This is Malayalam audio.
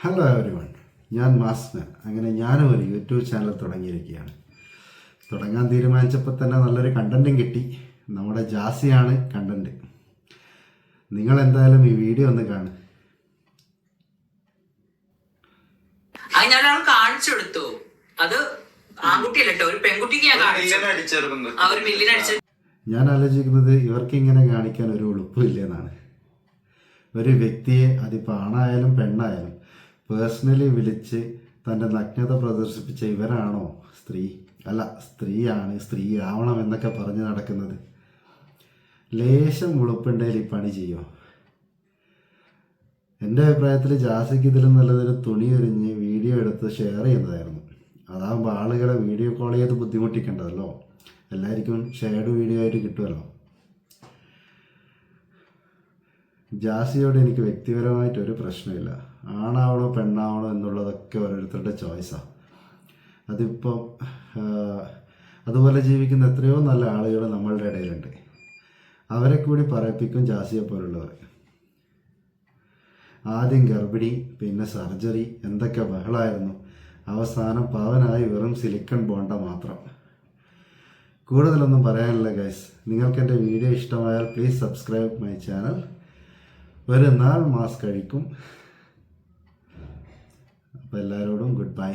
ഹലോ എവരി വൺ ഞാൻ മാസ്മൻ അങ്ങനെ ഞാനും ഒരു യൂട്യൂബ് ചാനൽ തുടങ്ങിയിരിക്കുകയാണ്. തുടങ്ങാൻ തീരുമാനിച്ചപ്പോൾ തന്നെ നല്ലൊരു കണ്ടന്റും കിട്ടി. നമ്മുടെ ജാസിയാണ് കണ്ടന്റ് നിങ്ങൾ എന്തായാലും ഈ വീഡിയോ ഒന്ന് കാണും അത് ഞാൻ ഒരാൾ കാണിച്ചു കൊടുത്തു അത് ആൺകുട്ടിയല്ല കേട്ടോ ഒരു പെൺകുട്ടിക്ക് ഞാൻ കാണിച്ചു. ആ ഒരു ഞാൻ ആലോചിക്കുന്നത് ഇവർക്ക് ഇങ്ങനെ കാണിക്കാൻ ഒരു ഉളുപ്പില്ലെന്നാണ് ഒരു വ്യക്തിയെ അതിപ്പോൾ ആണായാലും പെണ്ണായാലും പേഴ്സണലി വിളിച്ച് തന്റെ നഗ്നത പ്രദർശിപ്പിച്ച ഇവരാണോ സ്ത്രീ? അല്ല സ്ത്രീയാണ് സ്ത്രീ ആവണം എന്നൊക്കെ പറഞ്ഞ് നടക്കുന്നത്. ലേശം ഉളുപ്പുണ്ടെങ്കിൽ ഈ പണി ചെയ്യോ? എന്റെ അഭിപ്രായത്തിൽ ജാസിക്ക് ഇതിലും നല്ലതൊരു തുണി ഒരിഞ്ഞ് വീഡിയോ എടുത്ത് ഷെയർ ചെയ്യുന്നതായിരുന്നു. അതാകുമ്പോൾ ആളുകളെ വീഡിയോ കോൾ ചെയ്ത് ബുദ്ധിമുട്ടിക്കേണ്ടതല്ലോ. എല്ലാവർക്കും ഷെയർഡ് വീഡിയോ ആയിട്ട് കിട്ടുമല്ലോ. ജാസിയോട് എനിക്ക് വ്യക്തിപരമായിട്ട് ഒരു പ്രശ്നമില്ല. ആണാവണോ പെണ്ണാവണോ എന്നുള്ളതൊക്കെ ഓരോരുത്തരുടെ ചോയ്സാണ് അതിപ്പം അതുപോലെ ജീവിക്കുന്ന എത്രയോ നല്ല ആളുകൾ നമ്മളുടെ ഇടയിലുണ്ട്. അവരെ കൂടി പറയിപ്പിക്കും ജാസിയെ പോലുള്ളവർ. ആദ്യം ഗർഭിണി പിന്നെ സർജറി എന്തൊക്കെ ബഹളായിരുന്നു. അവസാനം പാവനായി വെറും സിലിക്കൺ ബോണ്ട മാത്രം. കൂടുതലൊന്നും പറയാനില്ല ഗൈസ്. നിങ്ങൾക്ക് എന്റെ വീഡിയോ ഇഷ്ടമായാൽ പ്ലീസ് സബ്സ്ക്രൈബ് മൈ ചാനൽ. ഒരു നാൾ മാസ് കഴിക്കും അപ്പോൾ എല്ലാവരോടും ഗുഡ് ബൈ